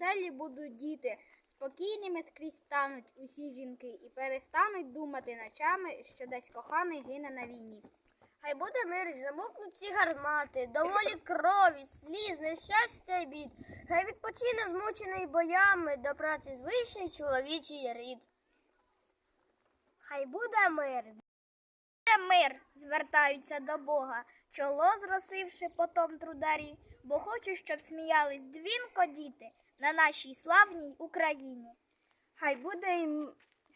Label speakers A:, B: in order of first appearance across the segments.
A: веселі будуть діти, спокійними скрізь стануть усі жінки і перестануть думати ночами, що десь коханий гине на війні.
B: Хай буде мир, і замовкнуть ці гармати, доволі крові, сліз, нещастя й бід. Хай відпочине змучений боями до праці звичний чоловічий рід. Хай буде мир.
A: Буде мир, звертаються до Бога, чоло зросивши потом трударі, бо хочу, щоб сміялись дзвінко діти на нашій славній Україні.
C: Хай буде,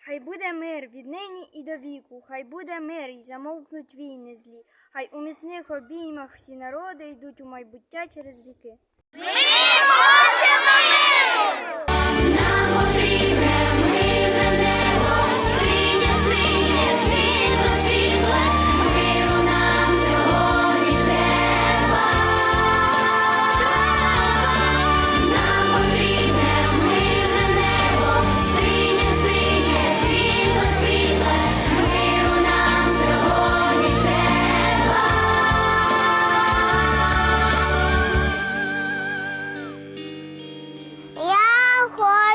C: хай буде мир віднині і до віку, хай буде мир і замовкнуть війни злі, хай у міцних обіймах всі народи йдуть у майбуття через віки.